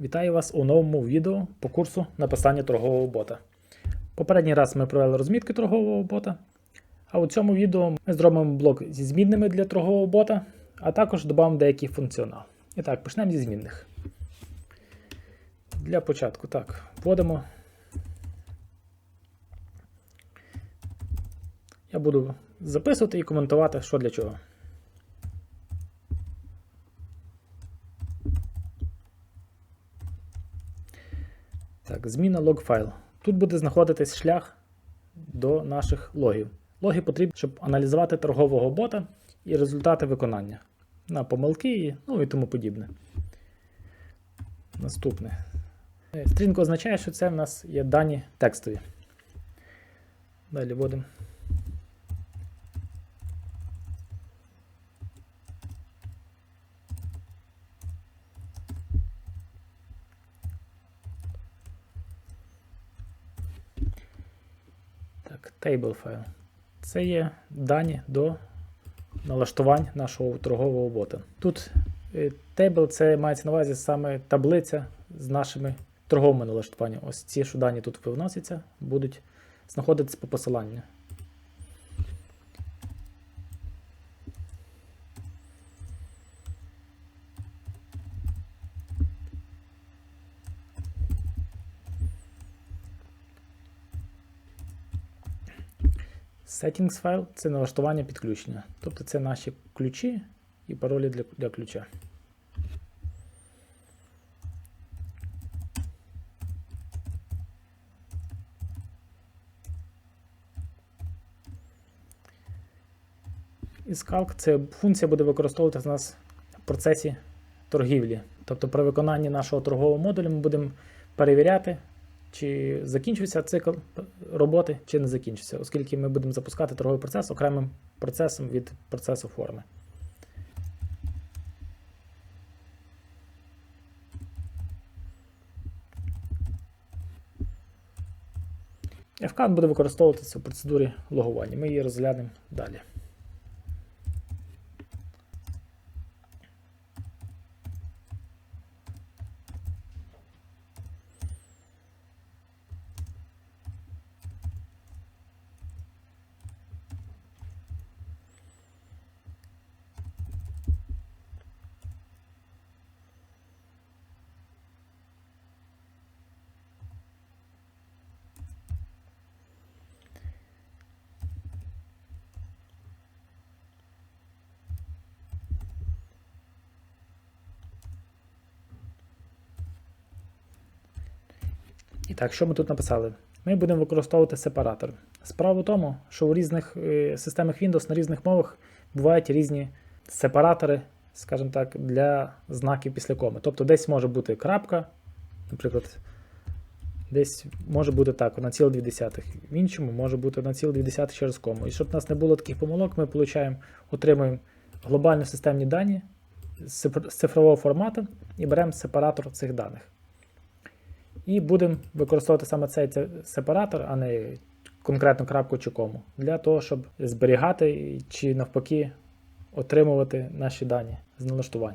Вітаю вас у новому відео по курсу написання торгового бота. Попередній раз ми провели розмітки торгового бота, а у цьому відео ми зробимо блок зі змінними для торгового бота, а також додамо деякий функціонал. І так, почнемо зі змінних. Для початку так, вводимо. Я буду записувати і коментувати, що для чого. Так, зміна логфайл. Тут буде знаходитись шлях до наших логів. Логи потрібні, щоб аналізувати торгового бота і результати виконання на помилки ну, і тому подібне. Наступне. Стрінка означає, що це в нас є дані текстові. Далі вводимо. Так, table файл. Це є дані до налаштувань нашого торгового бота. Тут е, table це мається на увазі саме таблиця з нашими торговими налаштуваннями. Ось ці, що дані тут виносяться, будуть знаходитися по посиланню. Settings файл це налаштування підключення. Тобто це наші ключі і паролі для, для ключа. І scalc це функція буде використовуватися у нас в процесі торгівлі. Тобто при виконанні нашого торгового модулю ми будемо перевіряти, чи закінчився цикл роботи, чи не закінчився, оскільки ми будемо запускати торговий процес окремим процесом від процесу форми. FK буде використовуватися в процедурі логування. Ми її розглянемо далі. Так, що ми тут написали? Ми будемо використовувати сепаратор. Справа в тому, що у різних е, системах Windows на різних мовах бувають різні сепаратори, скажімо так, для знаків після коми. Тобто десь може бути крапка, наприклад, десь може бути так, на ціло 2, в іншому може бути на ціло 2 через кому. І щоб у нас не було таких помилок, ми получаємо, отримуємо глобально системні дані з цифрового формату і беремо сепаратор цих даних. І будемо використовувати саме цей це- сепаратор, а не конкретну крапку чи кому, для того, щоб зберігати чи навпаки отримувати наші дані з налаштувань.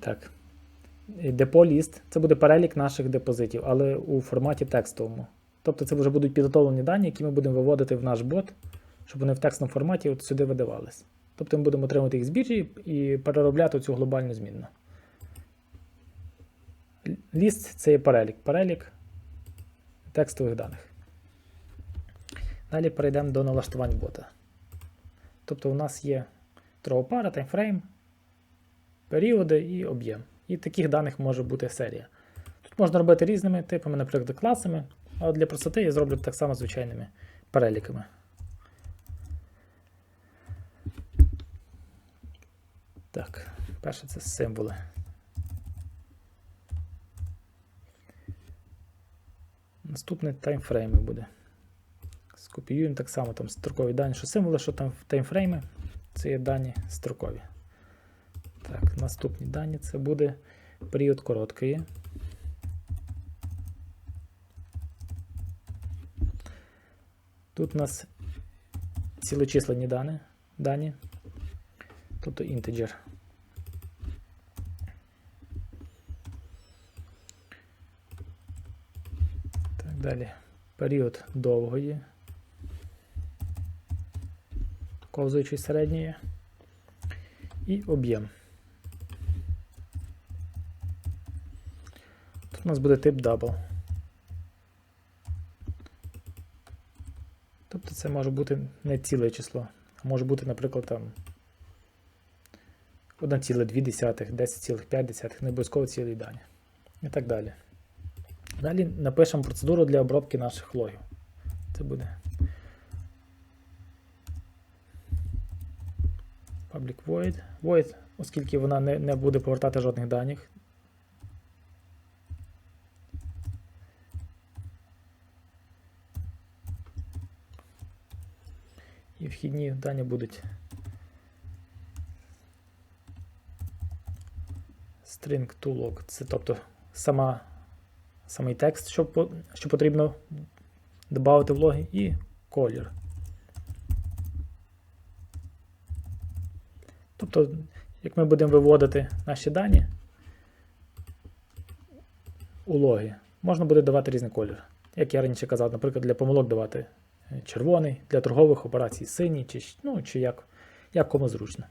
Так. Депо ліст це буде перелік наших депозитів, але у форматі текстовому. Тобто це вже будуть підготовлені дані, які ми будемо виводити в наш бот, щоб вони в текстовому форматі от сюди видавались. Тобто ми будемо отримати їх з біржі і переробляти цю глобальну змінну. Ліст це є перелік. Перелік текстових даних. Далі перейдемо до налаштувань бота. Тобто у нас є тровопара, таймфрейм, періоди і об'єм. І таких даних може бути серія. Тут можна робити різними типами, наприклад, класами, а для простоти я зроблю так само звичайними переліками. Так, перше це символи. Наступне таймфрейми буде. Скопіюємо так само там строкові дані, що символи, що там таймфрейми, це є дані строкові. Так, наступні дані це буде період короткої. Тут у нас цілочисленні дані, дані тобто інтеджер. Так далі. Період довгої, ковзуючої середньої і об'єм. У нас буде тип double. Тобто це може бути не ціле число, а може бути, наприклад, там 1,2, 10,5, не обов'язково цілі дані. І так далі. Далі напишемо процедуру для обробки наших логів. Це буде public void. Void, оскільки вона не, не буде повертати жодних даних. Вхідні дані будуть string to log. Це тобто сама, самий текст, що, що потрібно додати в логи, і колір. Тобто, як ми будемо виводити наші дані у логи, можна буде давати різний колір. Як я раніше казав, наприклад, для помилок давати червоний, для торгових операцій синій, чи, ну, чи як, як кому зручно.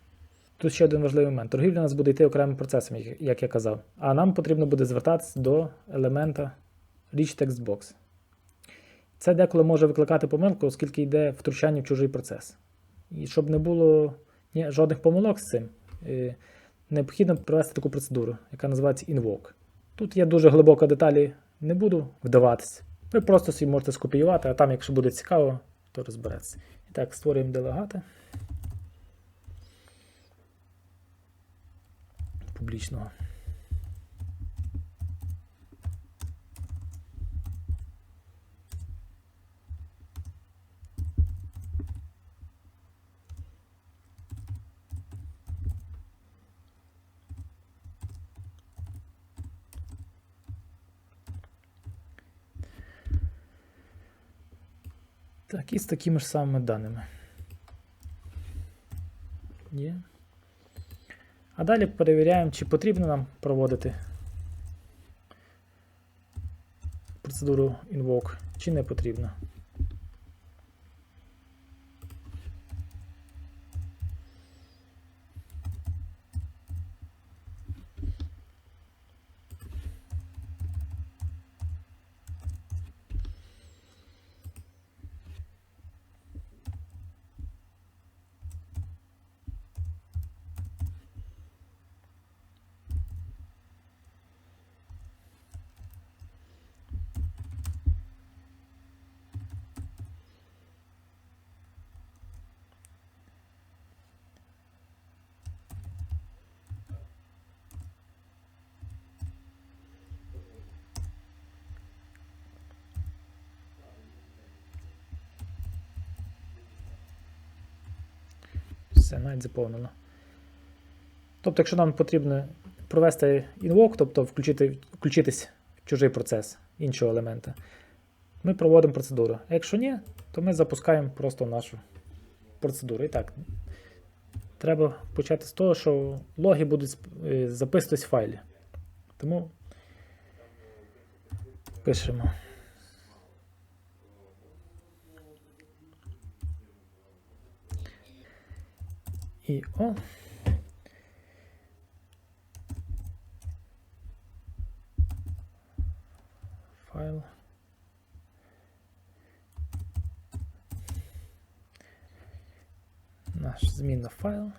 Тут ще один важливий момент. Торгівля у нас буде йти окремим процесом, як- я казав. А нам потрібно буде звертатися до елемента Rich Text Box. Це деколи може викликати помилку, оскільки йде втручання в чужий процес. І щоб не було ні, жодних помилок з цим, е, необхідно провести таку процедуру, яка називається invoke. Тут є дуже глибоко деталі, не буду вдаватися. Ви просто собі можете скопіювати, а там, якщо буде цікаво, то розбереться. І так, створюємо делегати. Публічного. Так, і з такими ж самими даними. Є. А далі перевіряємо, чи потрібно нам проводити процедуру invoke, чи не потрібно. Все, навіть заповнено. Тобто, якщо нам потрібно провести invoke, тобто включити, включитись в чужий процес іншого елемента, ми проводимо процедуру. А якщо ні, то ми запускаємо просто нашу процедуру. І так, треба почати з того, що логи будуть е, записуватись в файлі. Тому пишемо. І о. Файл. Наш змінна файл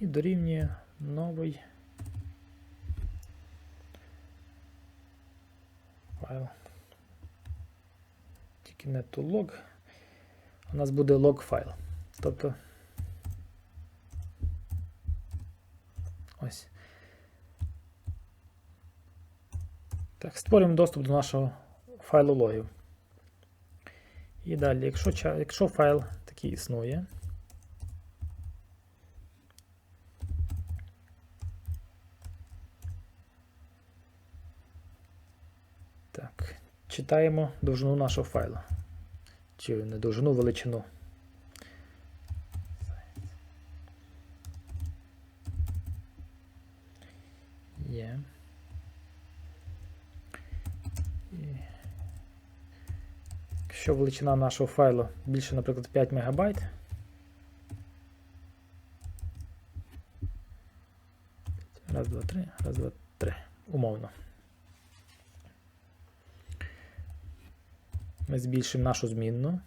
і дорівнює новий файл. Тільки не to log. У нас буде log файл. Тобто Ось. Так, Створюємо доступ до нашого файлу логів. І далі, якщо якщо файл такий існує, так, читаємо довжину нашого файлу. Чи не довжину величину. Є. Якщо величина нашого файлу більше, наприклад, 5 МБ, Раз, два, три, раз, два, три. Умовно. Ми збільшимо нашу змінну.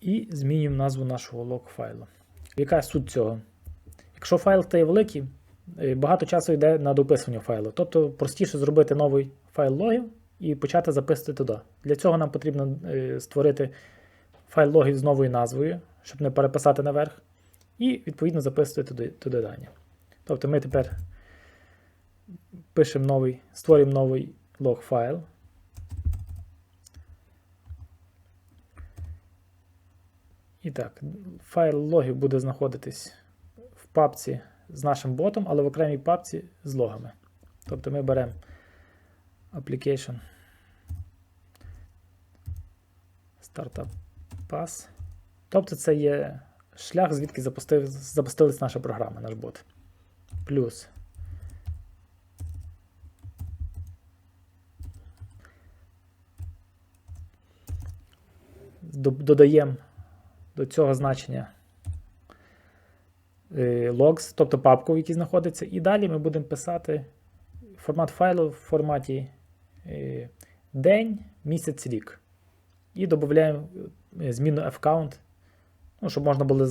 І змінюємо назву нашого лог файлу. Яка суть цього? Якщо файл стає великий, е, багато часу йде на дописування файлу. Тобто простіше зробити новий файл логів і почати записувати туди. Для цього нам потрібно е, створити файл логів з новою назвою, щоб не переписати наверх, і відповідно записувати туди, туди дані. Тобто ми тепер пишемо новий, створюємо новий лог І так, файл логів буде знаходитись в папці з нашим ботом, але в окремій папці з логами. Тобто ми беремо application startup pass. Тобто це є шлях, звідки запустив, запустилась наша програма, наш бот. Плюс. Додаємо до цього значення logs, тобто папку, в якій знаходиться, і далі ми будемо писати формат файлу в форматі день, місяць, рік. І додаємо зміну fcount, ну, щоб можна було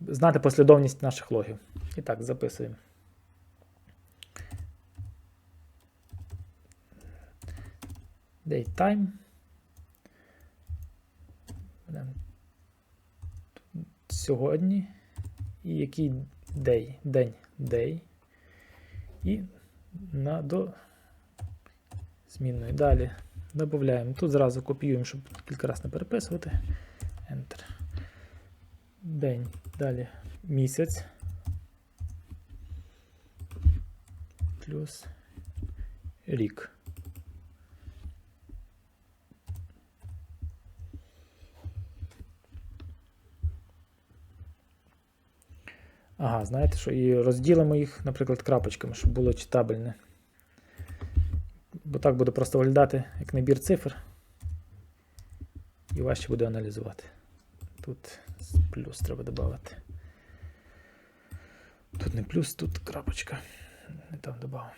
знати послідовність наших логів. І так, записуємо. Date Сьогодні. І який day, день day. І на до змінної. Далі додаємо. Тут зразу копіюємо, щоб кілька разів не переписувати. Enter. День. Далі місяць. Плюс рік. Ага, знаєте що? І розділимо їх, наприклад, крапочками, щоб було читабельне. Бо так буде просто виглядати як набір цифр. І важче буде аналізувати. Тут плюс треба додати. Тут не плюс, тут крапочка. Не там додав.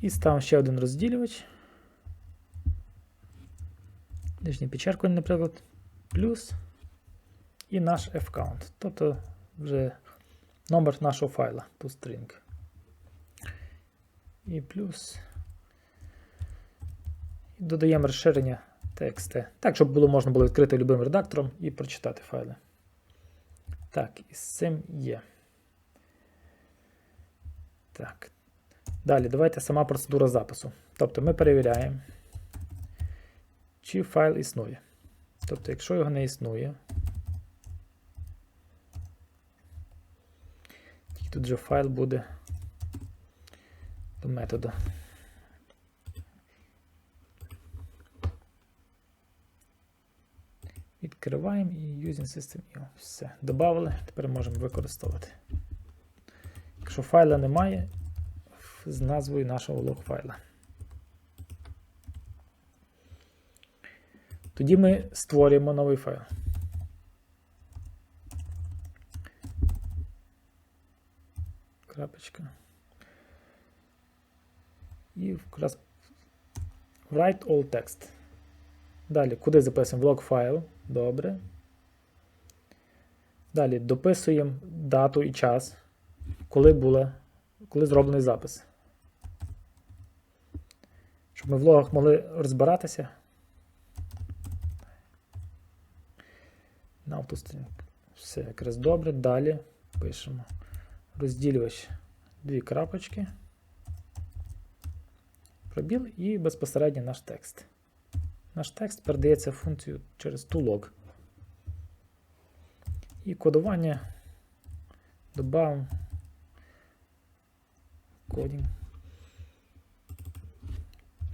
І ставимо ще один розділювач. Нижнє підчеркування, наприклад, плюс і наш f-count. Тобто вже номер нашого файла toString. І плюс. Додаємо розширення TXT. Так, щоб було можна було відкрити любим редактором і прочитати файли. Так, і з цим є. Так. Далі, давайте сама процедура запису. Тобто ми перевіряємо, чи файл існує. Тобто, якщо його не існує, тут же файл буде до методу. Відкриваємо і Using System все. Добавили, тепер можемо використовувати. Якщо файла немає, з назвою нашого лог файла. Тоді ми створюємо новий файл. Крапочка. І якраз write all text. Далі, куди записуємо лог файл? Добре. Далі дописуємо дату і час, коли була, коли зроблений запис. Щоб ми в логах могли розбиратися. На автострінг. Все якраз добре. Далі пишемо розділювач дві крапочки, пробіл і безпосередньо наш текст. наш текст передається в функцію через toLog. І кодування добавимо кодінг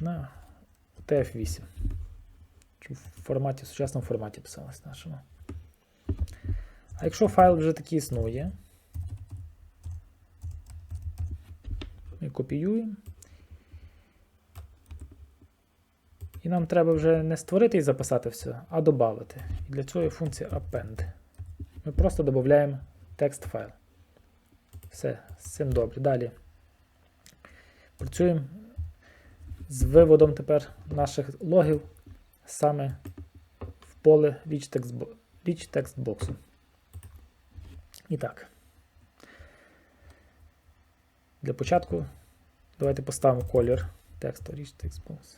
на TF8. Щоб в форматі, в сучасному форматі писалось нашому. А якщо файл вже такий існує, копіюємо. І нам треба вже не створити і записати все, а додати. І для цього є функція append. Ми просто додаємо текст файл. Все, з цим добре. Далі працюємо з виводом тепер наших логів саме в поле Rich Text, Box. І так. Для початку давайте поставимо колір тексту Text Box.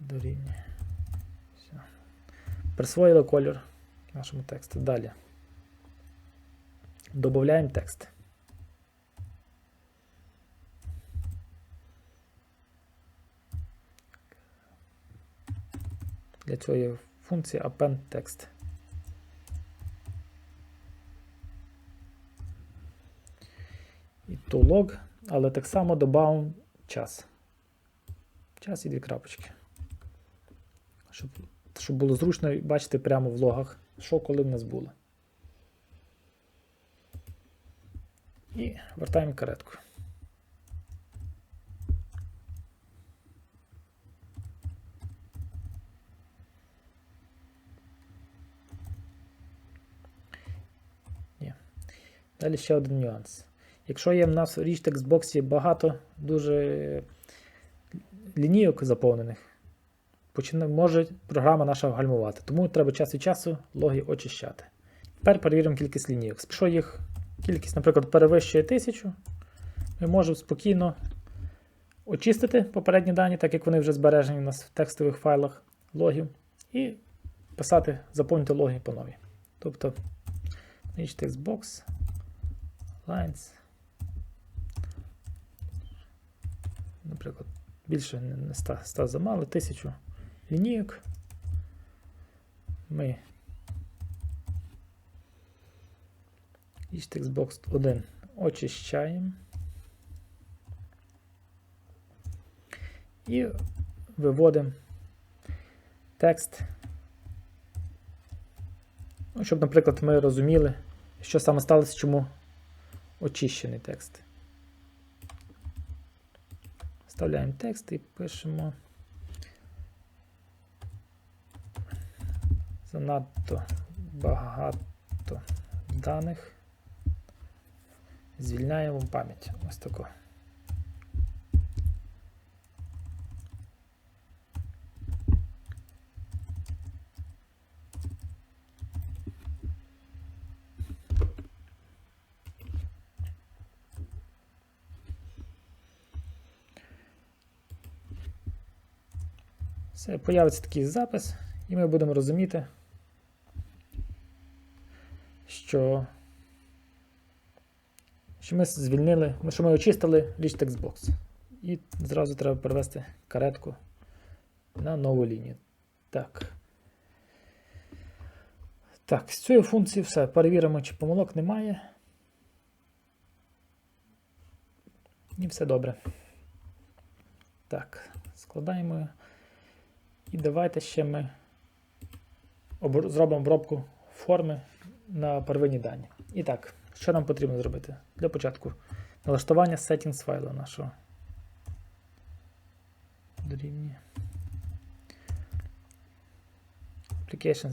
Дорівнює. Все. Присвоїли колір нашому тексту. Далі. Додаємо текст. Для цього є функція append text. І toLog, але так само додамо час. Час і дві крапочки. Щоб, щоб було зручно бачити прямо в логах, що коли в нас було. І вертаємо каретку. Ні. Далі ще один нюанс. Якщо є в нас в текстбоксі багато дуже лінійок заповнених, може програма наша гальмувати. Тому треба час від часу логи очищати. Тепер перевіримо кількість лінійок. Якщо їх кількість, наприклад, перевищує 1000, ми можемо спокійно очистити попередні дані, так як вони вже збережені у нас в текстових файлах логів, і писати, заповнити логи по новій. Тобто htextbox, lines. Наприклад, більше не 100, 100 замало, 1000 лінійок. Ми htextbox 1 очищаємо. І виводимо текст. Ну, щоб, наприклад, ми розуміли, що саме сталося, чому очищений текст. Вставляємо текст і пишемо. Занадто багато даних. Звільняємо пам'ять. Ось тако. Все, появиться такий запис, і ми будемо розуміти, що, що ми звільнили, що ми очистили Box. І зразу треба перевести каретку на нову лінію. Так. Так, з цієї функції все. Перевіримо, чи помилок немає. І все добре. Так, складаємо. І давайте ще ми зробимо обробку форми на первинні дані. І так, що нам потрібно зробити? Для початку налаштування settings файла нашого. Дорівнює. Application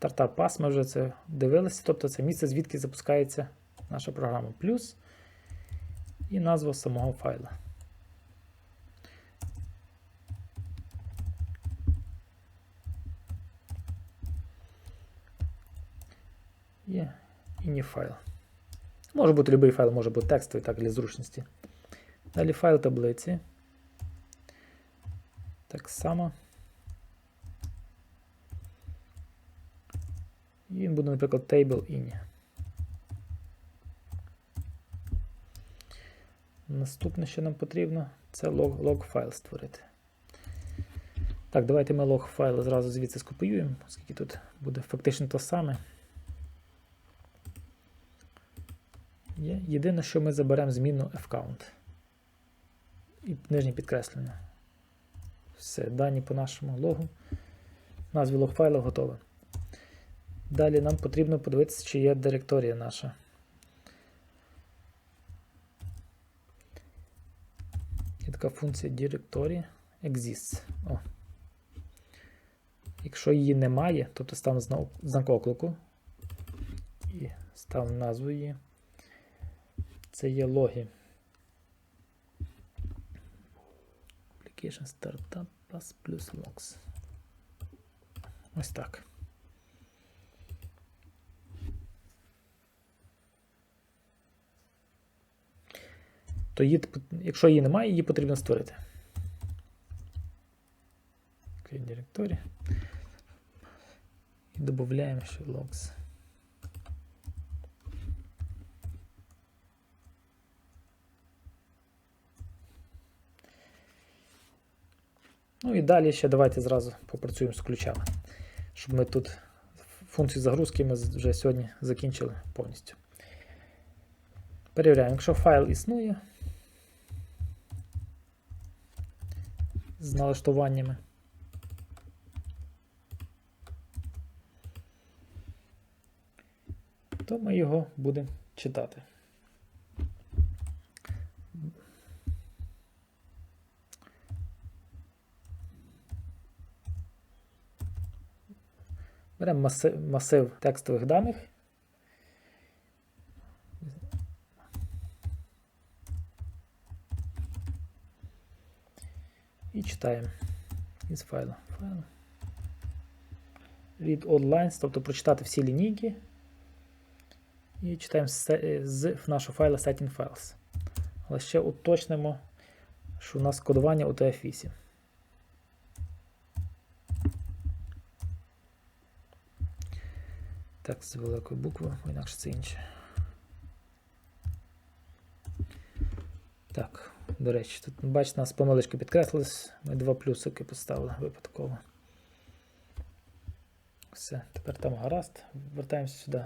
Startup Pass, ми вже це дивилися, тобто це місце, звідки запускається наша програма. Плюс і назва самого файла. І не файл. Може бути будь-який файл, може бути текстовий, так для зручності. Далі файл таблиці. Так само. І він буде, наприклад, table in. Наступне, що нам потрібно, це лог, лог файл створити. Так, давайте ми лог файл зразу звідси скопіюємо, оскільки тут буде фактично то саме. Є. Єдине, що ми заберемо зміну fcount. І нижнє підкреслення. Все, дані по нашому логу. Назві лог файла готове. Далі нам потрібно подивитися, чи є директорія наша. Є така функція directory exists. О. Якщо її немає, тобто ставимо знак оклику і ставимо назву її. Це є логи. Application Startup Pass плюс Logs. Ось так. То її, якщо її немає, її потрібно створити. Create Directory. І додаємо ще logs. Ну і далі ще давайте зразу попрацюємо з ключами, щоб ми тут функцію загрузки ми вже сьогодні закінчили повністю. Перевіряємо, якщо файл існує з налаштуваннями. то ми його будемо читати. Беремо масив, масив текстових даних. І читаємо із файлу. Файл. Read all lines, тобто прочитати всі лінійки. І читаємо з нашого файла setting files. Але ще уточнимо, що у нас кодування UTF-8. Так, з великої букви, бо інакше це інше. Так, до речі, тут, бачите, нас помилочки підкреслились, ми два плюсики поставили випадково. Все, тепер там гаразд. Вертаємося сюди.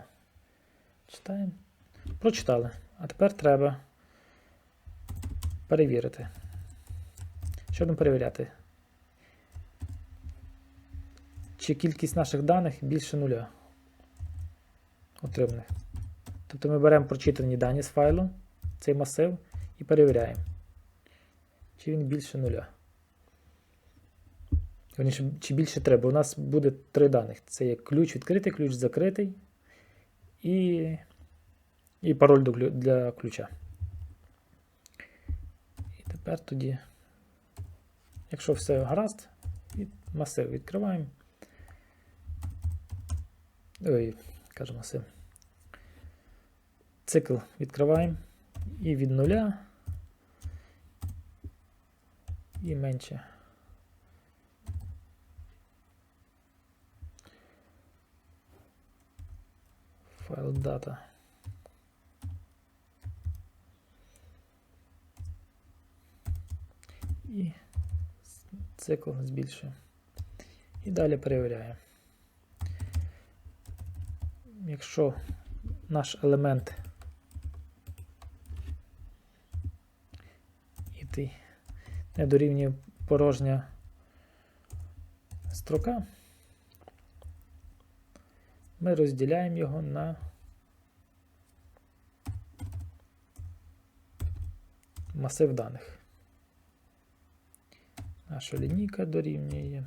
Читаємо. Прочитали. А тепер треба перевірити. Що будемо перевіряти? Чи кількість наших даних більше нуля отриманих. Тобто ми беремо прочитані дані з файлу, цей масив, і перевіряємо, чи він більше нуля. Чи більше треба. У нас буде три даних. Це є ключ відкритий, ключ закритий і і пароль для ключа. І тепер тоді, якщо все гаразд, масив відкриваємо. Кажу масив. Цикл відкриваємо і від нуля і менше. файл дата. І цикл збільшуємо. І далі перевіряємо. Якщо наш елемент і не дорівнює порожня строка, ми розділяємо його на масив даних. Наша лінійка дорівнює.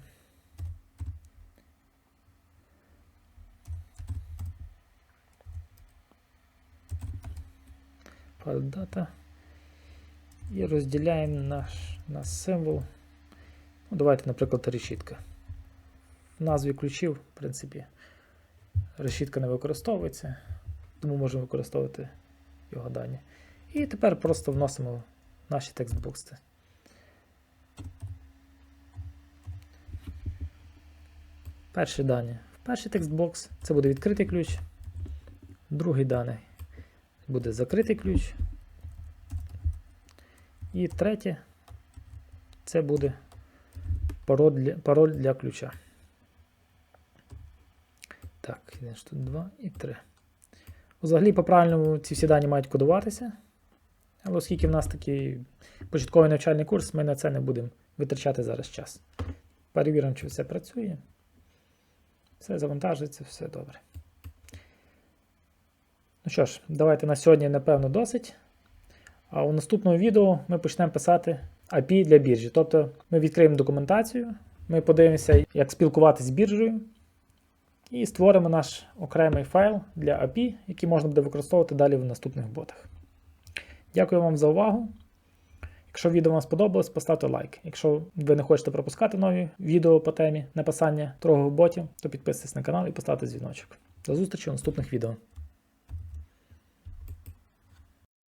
Дата. І розділяємо наш, наш символ. Ну, Давайте, наприклад, решітка. В назві ключів, в принципі, решітка не використовується, тому можемо використовувати його дані. І тепер просто вносимо наші текстбокси. Перші дані. Перший текстбокс це буде відкритий ключ. Другий даний буде закритий ключ. І третє це буде пароль для, пароль для ключа. Так, тут 2 і 3. Взагалі, по-правильному ці всі дані мають кодуватися. Але оскільки в нас такий початковий навчальний курс, ми на це не будемо витрачати зараз час. Перевіримо, чи все працює. Все завантажується, все добре. Ну що ж, давайте на сьогодні, напевно, досить. А у наступному відео ми почнемо писати API для біржі. Тобто ми відкриємо документацію, ми подивимося, як спілкуватися з біржею, і створимо наш окремий файл для API, який можна буде використовувати далі в наступних ботах. Дякую вам за увагу. Якщо відео вам сподобалось, поставте лайк. Якщо ви не хочете пропускати нові відео по темі написання торгових ботів, то підписуйтесь на канал і поставте дзвіночок. До зустрічі у наступних відео.